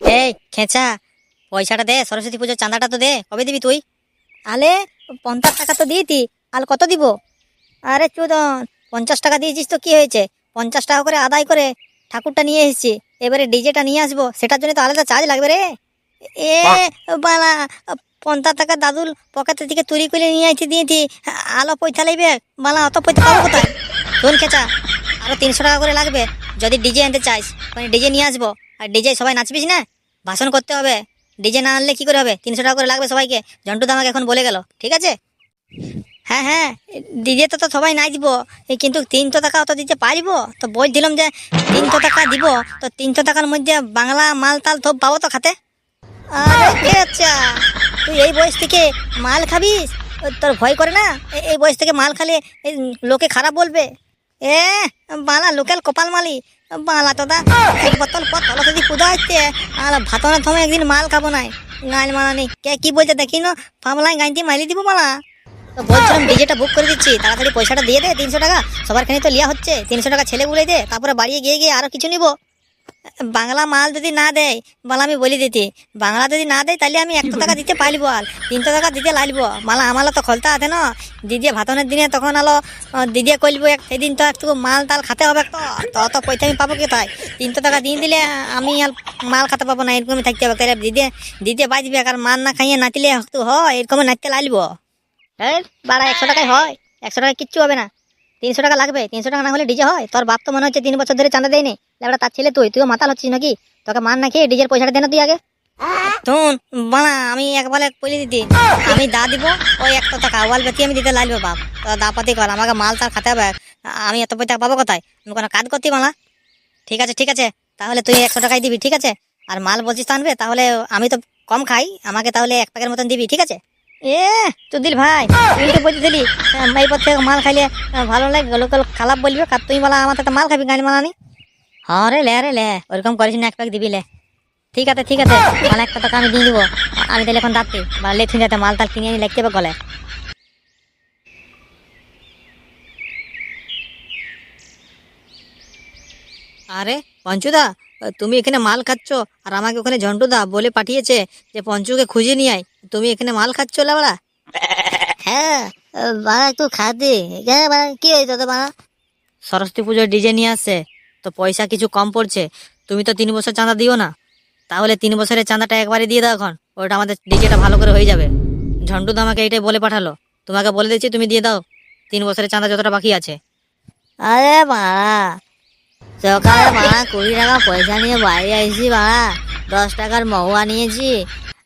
এই খেঁচা। পয়সাটা দে সরস্বতী পুজোর চাঁদাটা তো দে। কবে দিবি তুই? আলে পঞ্চাশ টাকা তো দিয়েছি আর কত দিব? আরে চুদন পঞ্চাশ টাকা দিয়েছিস তো কি হয়েছে? পঞ্চাশ টাকা করে আদায় করে ঠাকুরটা নিয়ে এসেছি। এবারে ডিজেটা নিয়ে আসব। সেটার জন্য তো আলাদা চার্জ লাগবে রে। এ বালা পঞ্চাশ টাকা দাদুল পকেটের থেকে চুরি করে নিয়ে আসতে দিয়েছি আলো পয়সা লাগবে বালা অত পয়সা পাবো কোথায়? শোন খেচা। আরও তিনশো টাকা করে লাগবে। যদি ডিজে আনতে চাইস মানে ডিজে নিয়ে আসব। আর ডিজে সবাই নাচবিস না? ভাষণ করতে হবে। ডিজে না আনলে কি করে হবে? তিনশো টাকা করে লাগবে সবাইকে। জন্টু তো আমাকে এখন বলে গেল। ঠিক আছে? হ্যাঁ হ্যাঁ ডিজে তো তো সবাই নাচবো কিন্তু তিনশো টাকা অত দিতে পারব? তো বলছিলাম যে তিনশো টাকা দিব। তো তিনশো টাকার মধ্যে বাংলা মাল তাল সব পাবো তো খাতে? আচ্ছা? তুই এই বয়স থেকে মাল খাবিস? তোর ভয় করে না? এই বয়স থেকে মাল খালে লোকে খারাপ বলবে। এ, বালা লোকাল কপাল মালি। বালা তোদা, এক বোতল পর যদি পূজা হচ্ছে আর সময় একদিন মাল খাব নাই। গান মালা নেই। কে কি বলছে দেখি না ফামলাই দিয়ে মাইলি দিব মালা তো বলছিলাম ডিজেটা বুক করে দিচ্ছি, তাড়াতাড়ি পয়সাটা দিয়ে দে, তিনশো টাকা। সবার খানি তো লিয়া হচ্ছে, তিনশো টাকা ছেলে বলে দে, তারপরে বাড়িয়ে গিয়ে গিয়ে আরও কিছু নিবো। বাংলা মাল যদি না দেয়, বলে আমি বলে দিতে। বাংলা যদি না দেয়, তাহলে আমি একশো টাকা দিতে পারব আর। তিনশো টাকা দিতে লাগবো। মালা আমারও তো খলতা আছে না। দিদিয়ে ভাতনের দিনে তখন আলো দিদিয়ে করব সেদিন তো একটু মাল তাল খাতে হবে তো। তো অত পয়সা আমি পাবো কোথায়? তিনশো টাকা দিয়ে দিলে আমি আর মাল খাতে পাবো না, এরকমই থাকতে হবে। তাহলে দিদিয়ে দিদিয়ে বাঁচবে, আর মাল না খাইয়ে নাচলে একটু হয়, এরকমই নাচতে লাগবো। হ্যাঁ বাড়া একশো টাকায় হয়। একশো টাকায় কিচ্ছু হবে না। তিনশো টাকা লাগবে, তিনশো টাকা না হলে ডিজে হয়। তোর বাপ তো মনে হচ্ছে তিন বছর ধরে চাঁদা দেয়নি। লেবড়া তার ছেলে তুই, তুইও মাতাল হচ্ছিস নাকি? তোকে মান না খেয়ে ডিজের পয়সাটা দে না তুই আগে। বানা আমি একবারে বলে দিতি। আমি দা দিব ওই একশো টাকা। ওয়াল বেতি আমি দিতে লাগবে বাপ। দা পাতি কর, আমাকে মাল তার খাতে হবে। আমি এত পয়সা পাবো কোথায়? আমি কোনো কাজ করতি মালা ঠিক আছে ঠিক আছে। তাহলে তুই একশো টাকাই দিবি, ঠিক আছে? আর মাল বলছিস আনবে, তাহলে আমি তো কম খাই। আমাকে তাহলে এক প্যাকের মতন দিবি, ঠিক আছে? এ তুদিল ভাই তুই তো বলছিলি আহ, এই পর থেকে মাল খাইলে ভালো লাগবে লোকাল খারাপ বলবে আর তুই বলা আমার মাল খাবি গাড়ি মালা নি? হ্যাঁ রে লে রে লে ওরকম করিস না এক প্যাক দিবি লে। ঠিক আছে ঠিক আছে মাল একটা টাকা আমি দিয়ে দিব। আমি তাহলে এখন যাচ্ছি বা হয়ে যাতে মাল তাল কিনে আনি লিখতে হবে গলে। আরে পঞ্চুদা তুমি এখানে মাল খাচ্ছ আর আমাকে ওখানে ঝন্টুদা বলে পাঠিয়েছে যে পঞ্চুকে খুঁজে নিয়ে আয়। তুমি এখানে মাল খাচ্ছ লাবড়া হ্যাঁ বাড়া একটু খাতে হ্যাঁ বাড়া কি হয়েছে তো বাড়া? সরস্বতী পুজোর ডিজে নিয়ে আসছে তো পয়সা কিছু কম পড়ছে। তুমি তো তিন বছর চাঁদা দিও না। তাহলে তিন বছরের চাঁদাটা একবারে দিয়ে দাও এখন ওটা আমাদের ডিজেটা ভালো করে হয়ে যাবে। ঝন্টু তো আমাকে এইটাই বলে পাঠালো। তোমাকে বলে দিচ্ছি তুমি দিয়ে দাও। তিন বছরের চাঁদা যতটা বাকি আছে। আরে বাড়া সকালে বাড়া কুড়ি টাকা পয়সা নিয়ে বাড়ি আইছি বাড়া। দশ টাকার মহুয়া নিয়েছি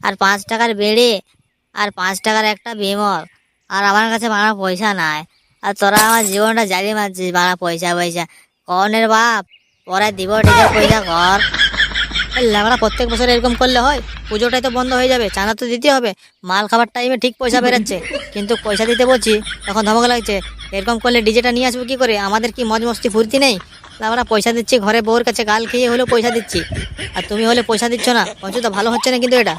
আর পাঁচ টাকার বেড়ে আর পাঁচ টাকার একটা বিমল। আর আমার কাছে বাড়া পয়সা নাই। আর তোরা আমার জীবনটা জ্বালিয়ে মারছিস বাড়া পয়সা পয়সা। কনের বাপ, পরে দিব ডিজের পয়সা কর। লেবরা প্রত্যেক বছর এরকম করলে হয়? পুজোটাই তো বন্ধ হয়ে যাবে, চাঁদা তো দিতে হবে। মাল খাবার টাইমে ঠিক পয়সা বেরোচ্ছে, কিন্তু পয়সা দিতে বলছি, তখন ধমক লাগছে। এরকম করলে ডিজেটা নিয়ে আসব কি করে? আমাদের কি মজ মস্তি ফুর্তি নেই? আমরা পয়সা দিচ্ছি ঘরে, বউর কাছে গাল খেয়ে হলেও পয়সা দিচ্ছি। আর তুমি হলে পয়সা দিচ্ছ না? পঞ্চু তো ভালো হচ্ছে না কিন্তু এটা?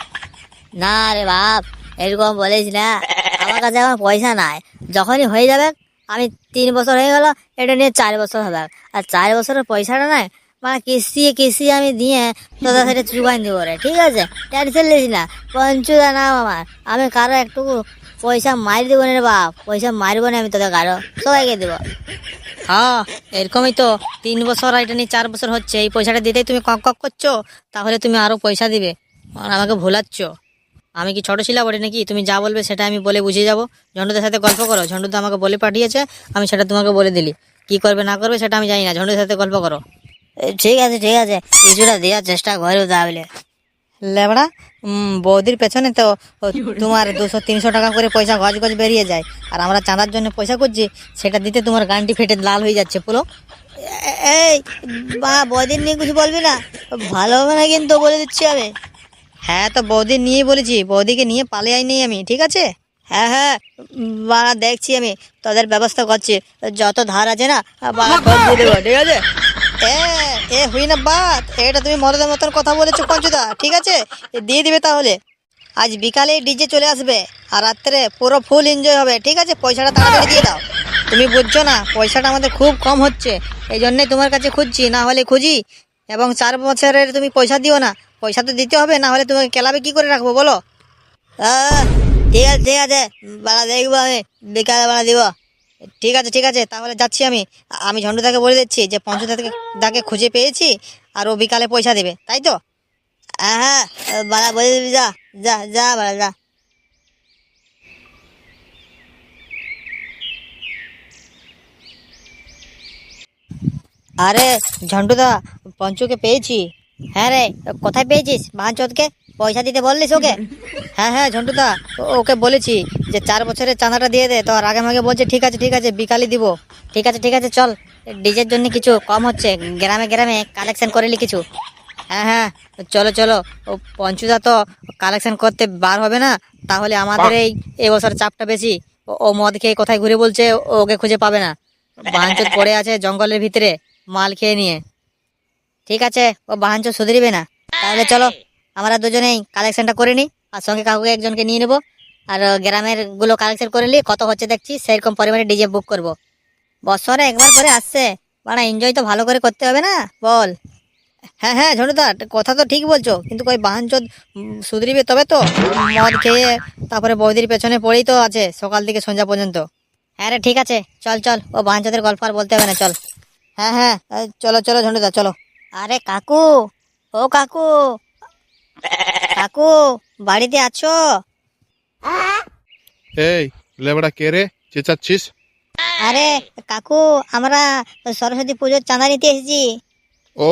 না রে বাপ, এরকম বলিস না। আমার কাছে এখন পয়সা নাই। যখনই হয়ে যাবে, আমি তিন বছর হয়ে গেল, এটা নিয়ে চার বছর হবে। আর চার বছরের পয়সাটা নাই মানে কিস্তি কিস্তি আমি দিয়ে তোদের সাথে চুকাই দেবো রে, ঠিক আছে? টেনশন নিস না, পঞ্চুদা নাম আমার। আমি কারও একটু পয়সা মারি দেবো না রে বাপ, পয়সা মারবো না আমি তোদের কারও, সবাইকে দেবো। হ্যাঁ এরকমই তো। তিন বছর এটা নিয়ে চার বছর হচ্ছে, এই পয়সাটা দিতেই তুমি কক কক করছ, তাহলে তুমি আরও পয়সা দিবে। আর আমাকে ভোলাচ্ছ। আমি কি ছোট ছিলাম ওটা নাকি? তুমি যা বলবে সেটা আমি বলে বুঝিয়ে যাব। ঝন্ডুদের সাথে গল্প করো। ঝন্ডুদা আমাকে বলে পাঠিয়েছে আমি সেটা তোমাকে বলে দিলি। কি করবে না করবে সেটা আমি জানি না। ঝন্ডুদের সাথে গল্প করো। ঠিক আছে ঠিক আছে। কিছুটা দেওয়ার চেষ্টা করো তাহলে। লেবড়া বৌদির পেছনে তো তোমার দুশো তিনশো টাকা করে পয়সা গজ গজ বেরিয়ে যায়। আর আমরা চাঁদার জন্য পয়সা করছি সেটা দিতে তোমার গানটি ফেটে লাল হয়ে যাচ্ছে পুরো এই বা বৌদির নিয়ে কিছু বলবি না? ভালো হবে না কিন্তু বলে দিচ্ছি আমি। হ্যাঁ তো বৌদি নিয়ে বলেছি, বৌদিকে নিয়ে পালে আইনি আমি, ঠিক আছে? হ্যাঁ হ্যাঁ বাড়া দেখছি আমি, তোদের ব্যবস্থা করছি। যত ধার আছে না ঠিক আছে? এ এ হুই না বাত এটা তুমি মদদের মতন কথা বলেছ, পঞ্চুদা, ঠিক আছে? দিয়ে দিবে তাহলে। আজ বিকালে ডিজে চলে আসবে, আর রাত্রে পুরো ফুল এনজয় হবে, ঠিক আছে? পয়সাটা তাড়াতাড়ি দিয়ে দাও। তুমি বুঝছ না, পয়সাটা আমাদের খুব কম হচ্ছে, এই জন্যই তোমার কাছে খুঁজছি, না হলে খুঁজি, এবং চার বছরের তুমি পয়সা দিও না পয়সা তো দিতে হবে, না হলে তোমাকে ক্লাবে কি করে রাখব বলো? ঠিক আছে ঠিক আছে, বাড়া দেখব আমি, বিকালে বাড়া দিব। ঠিক আছে ঠিক আছে, তাহলে যাচ্ছি আমি। আমি ঝন্ডুদাকে বলে দিচ্ছি যে পঞ্চদাকে, দাকে খুঁজে পেয়েছি, আর ও বিকালে পয়সা দেবে, তাই তো? হ্যাঁ বাড়া বলে দিবি, যা যা যা, বাড়া, যা। আরে ঝন্টুদা পঞ্চুকে পেয়েছি? হ্যাঁ রে কোথায় পেয়েছিস? বাঞ্চতকে পয়সা দিতে বললিস ওকে? হ্যাঁ হ্যাঁ ঝন্টুদা ওকে বলেছি যে চার বছরের চাঁদাটা দিয়ে দে তো আর আগে মাগে বলছে ঠিক আছে ঠিক আছে বিকালে দিব। ঠিক আছে ঠিক আছে চল। ডিজের জন্য কিছু কম হচ্ছে গ্রামে গ্রামে কালেকশন করেলি কিছু। হ্যাঁ হ্যাঁ চলো চলো ও পঞ্চুদা তো কালেকশন করতে বার হবে না তাহলে আমাদের এই এবছর চাপটা বেশি। ও- মদ খেয়ে কোথায় ঘুরে বলছে ওকে খুঁজে পাবে না। বাহানচোদ পড়ে আছে জঙ্গলের ভিতরে মাল খেয়ে নিয়ে। ঠিক আছে, ও বাহানচোদ শুধরিবে না। তাহলে চলো, আমরা দুজনেই কালেকশনটা করে নিই, আর সঙ্গে কাউকে একজনকে নিয়ে নেব। আর গ্রামেরগুলো কালেকশন করে নিই, কত হচ্ছে দেখছি, সেরকম পরিমাণে ডিজে বুক করব। বছরে একবার করে আসছে। বাড়া এনজয় তো ভালো করে করতে হবে না? বল। হ্যাঁ হ্যাঁ ঝন্টুদা, কথা তো ঠিক বলছো, কিন্তু কই বাহানচোদ সুধরিবে তবে তো? মদ খেয়ে তারপরে বৌদির পেছনে পড়েই তো আছে, সকাল থেকে সন্ধ্যা পর্যন্ত। হ্যাঁ রে, ঠিক আছে, চল চল, ও বাঞ্চাদের গল্প আর বলতে হবে না, চল। হ্যাঁ হ্যাঁ চলো চলো, ঝন্টুদা, চলো। আরে কাকু ও কাকু। কাকু বাড়িতে আছো? এই লেবড়া কে রে? চেঁচাচ্ছিস? আরে কাকু আমরা সরস্বতী পুজোর চাঁদা নিতে এসেছি। ও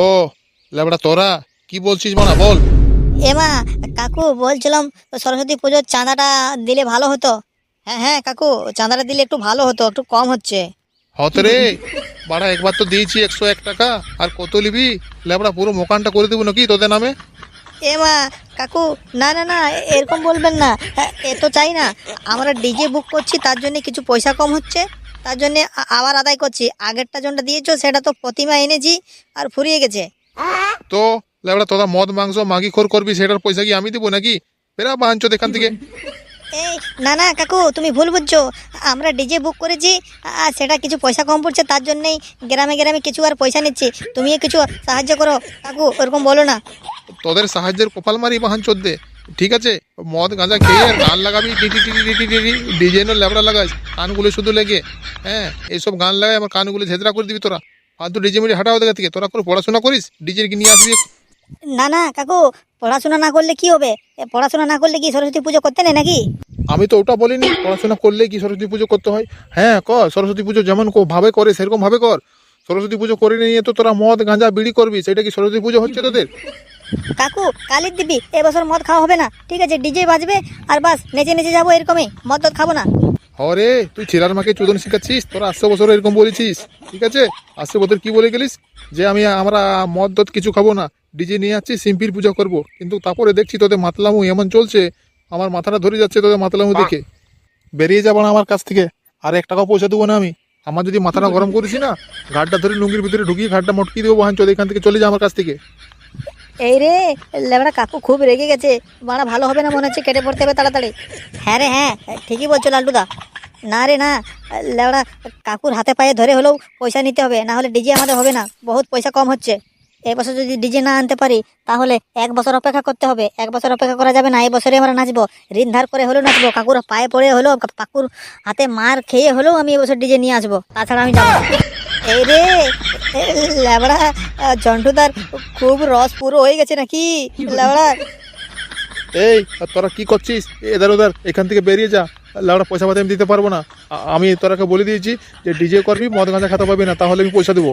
লেবড়া তোরা কি বলছিস মানা বল। এমা কাকু বলছিলাম সরস্বতী পুজোর চাঁদাটা দিলে ভালো হতো। হ্যাঁ হ্যাঁ কাকু চাঁদাটা দিলে একটু ভালো হতো একটু কম হচ্ছে। হত রে বাড়া একবার তো দিয়েছি একশো এক টাকা। আর কত নিবি? লেবড়া পুরো মোকানটা করে দেবো নাকি তোদের নামে? এমা কাকু না না না এরকম বলবেন না। হ্যাঁ, এ তো চাই না। আমরা ডিজে বুক করছি তার জন্য কিছু পয়সা কম হচ্ছে। তার জন্য আবার আদায় করছি। আগেরটা যেটা দিয়েছ সেটা তো প্রতিমা এনেছি আর ফুরিয়ে গেছে। তো লেবড়া তোরা মদ মাংস মাগি খোর করবি সেটার পয়সা কি আমি দেবো নাকি? বেরা বাঞ্চ এখান থেকে। এই, না না, কাকু, তুমি ভুল বুঝছ। আমরা ডিজে বুক করেছি আর সেটা কিছু পয়সা কম পড়ছে, তার জন্যই গ্রামে গ্রামে কিছু আর পয়সা নিচ্ছি। তুমিও কিছু সাহায্য করো। কাকু, ওরকম বলো না। তোদের সাহায্যের কপাল মারি বাহান চোদ্দে। ঠিক আছে? মদ, গাঁজা খেয়ে গান লাগাবি টিটি টিটি টিটি টিটি ডিজাইনের লেবড়া লাগাস, কানগুলো শুধু লেগে। হ্যাঁ এইসব গান লাগাই, আমার কানগুলো ঝেদরা করে দিবি তোরা। ফালতু ডিজে মিলে হাঁটাও দেখা থেকে, তোরা করে পড়াশোনা করিস? ডিজের কি নিয়ে আসবি না না কাকু পড়াশোনা না করলে কি হবে? পড়াশোনা না করলে কি সরস্বতী পুজো করতে নেই নাকি? আমি তো ওটা বলিনি পড়াশোনা করলে কি সরস্বতী পুজো করতে হয়? হ্যাঁ কর সরস্বতী পুজো যেমন ভাবে করে সেরকম ভাবে কর। সরস্বতী পুজো করে নিয়ে তো তোরা মদ গাঁজা বিড়ি করবি সেটা কি সরস্বতী পুজো হচ্ছে তোদের? কাকু কালির দিবি এবছর মদ খাওয়া হবে না। ঠিক আছে ডিজে বাজবে আর বাস নেচে নেচে যাব এরকমই মদ টদ খাব না। হরে তুই ছেলার মাকে চোদন শিখাচ্ছিস? তোরা আসছে বছর এরকম বলেছিস ঠিক আছে? আসছে বছর কি বলে গেলিস? যে আমি আমরা মদ দত কিছু খাব না। ডিজে নিয়ে যাচ্ছি সিম্পির পূজা করব। কিন্তু তারপরে দেখছি তোদের মাতলামু এমন চলছে আমার মাথাটা ধরে যাচ্ছে তোদের মাতলামু দেখে। বেরিয়ে যাব না আমার কাছ থেকে আর এক টাকা পয়সা দেবো না আমি। আমার যদি মাথাটা গরম করেছি না ঘাটটা ধরে লুঙ্গির ভিতরে ঢুকিয়ে ঘাটটা মটকি দেবো বাহান চোদ এখান থেকে চলে যা আমার কাছ থেকে। এই রে লেবড়া কাকু খুব রেগে গেছে। বাড়া ভালো হবে না মনে হচ্ছে কেটে পড়তে হবে তাড়াতাড়ি। হ্যাঁ রে হ্যাঁ ঠিকই বলছো লাল্টুদা। না রে না লেবড়া কাকুর হাতে পায়ে ধরে হলেও পয়সা নিতে হবে না হলে ডিজে আমাদের হবে না। বহুত পয়সা কম হচ্ছে। এই বছর যদি ডিজে না আনতে পারি তাহলে এক বছর অপেক্ষা করতে হবে। এক বছর অপেক্ষা করা যাবে না এই বছরে আমরা নাচবো। ঋণ ধার করে হলেও নাচবো কাকুর পায়ে পড়ে হলেও কাকুর হাতে মার খেয়ে হলেও আমি এবছর ডিজে নিয়ে আসব। তাছাড়া আমি যাব এই রে লেবড়া জন্টুদার খুব রস পুরো হয়ে গেছে নাকি? লেবড়া এই তোরা কি করছিস? এদার ওদার এখান থেকে বেরিয়ে যা। লাউডা পয়সা পাতি আমি দিতে পারব না। আমি তোরাকে বলে দিয়েছি যে ডিজে করবি মদ গাঁজা খেতে পারবি না তাহলে আমি পয়সা দেবো।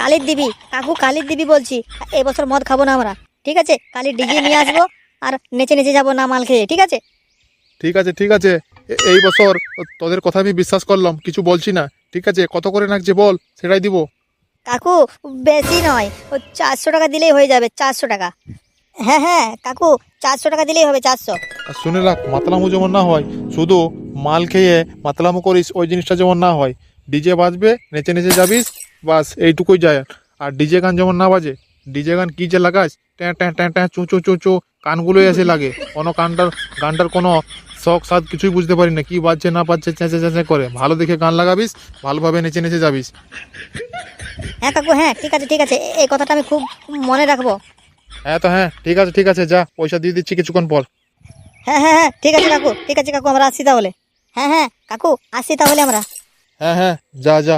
কালির দিবি কাকু কালির দিবি বলছি এবছর মদ খাব না আমরা ঠিক আছে? কালির ডিজে নিয়ে আসব আর নেচে নেচে যাব না মাল খেয়ে ঠিক আছে? ঠিক আছে ঠিক আছে। এই বছর তোদের কথা আমি বিশ্বাস করলাম কিছু বলছি না ঠিক আছে? কত করে নাকছে বল সেটাই দিব। কাকু বেশি নয় ও চারশো টাকা দিলেই হয়ে যাবে চারশো টাকা। হ্যাঁ হ্যাঁ কাকু চারশো টাকা দিলেই হবে চারশো। আর শুনে রাখ মাতলামো যেমন না হয় শুধু মাল খেয়ে মাতলামো করিস ওই জিনিসটা যেমন না হয়। ডিজে বাজবে নেচে নেচে যাবিস বাস এইটুকুই যায়। আর ডিজে গান যেমন না বাজে ডিজে গান কি যে লাগাস ট্যাঁ ট্যাঁ ট্যাঁ ট্যাঁ চু চু চু চু কানগুলোই এসে লাগে। কোনো কানটার গানটার কোনো শখ সাদ কিছুই বুঝতে পারি না কি বাজছে না বাজছে চেঁচে চেঁচে করে। ভালো দেখে গান লাগাবিস ভালোভাবে নেচে নেচে যাবিস। হ্যাঁ কাকু হ্যাঁ ঠিক আছে ঠিক আছে এই কথাটা আমি খুব মনে রাখব। হ্যাঁ তো হ্যাঁ ঠিক আছে ঠিক আছে যা পয়সা দিয়ে দিচ্ছি কিছুক্ষণ পর। হ্যাঁ হ্যাঁ হ্যাঁ ঠিক আছে কাকু ঠিক আছে কাকু আমরা আসছি তাহলে। হ্যাঁ হ্যাঁ কাকু আসছি তাহলে আমরা। হ্যাঁ হ্যাঁ যা যা।